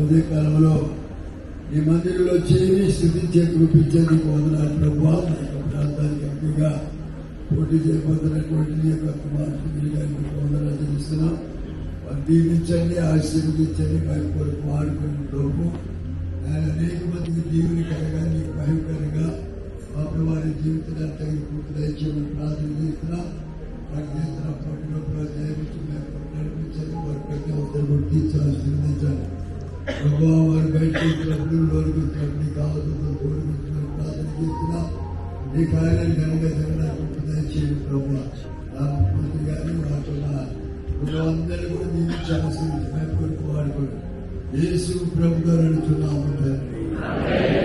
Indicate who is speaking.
Speaker 1: ఉదయకాలంలో ఈ మందిరంలో చేరి స్థుతించే కృపించేందుకు వందనాలు ప్రభు. మా యొక్క ప్రాంతానికి ఎంపీగా పోటీ చేయబోతున్నటువంటి యొక్క కుమార్తె గారికి వందనాలు తెలుస్తున్నాం వారు దీవించండి ఆశీర్వదించండి వారి కొరకు వాడుకుని ప్రభు. ఆయన అనేక మందికి దీవుని కలగా నీకు భయంకరంగా పాపం వారి జీవితాన్ని తగిన పూర్తి దయచేయమని ప్రార్థన చేస్తున్నాం. వారు చేస్తున్న పోటీలో ప్రజలు నడిపించండి వారి ప్రతి ఒక్కరు గుర్తించి ప్రభావ వారు బయటకు వచ్చినప్పుడు లోనికి కావాల్సిన కోరుకుంటున్న ప్రార్థన చేస్తున్నాం నీ కార్యాలు ఘనంగా జరగడానికి దయచేయండి ప్రభు నా ముఖ్యమంత్రి గారిని అందరూ కూడా వాడుకోండి యేసు ప్రభు గారు అడుగుతున్నాము తండ్రి.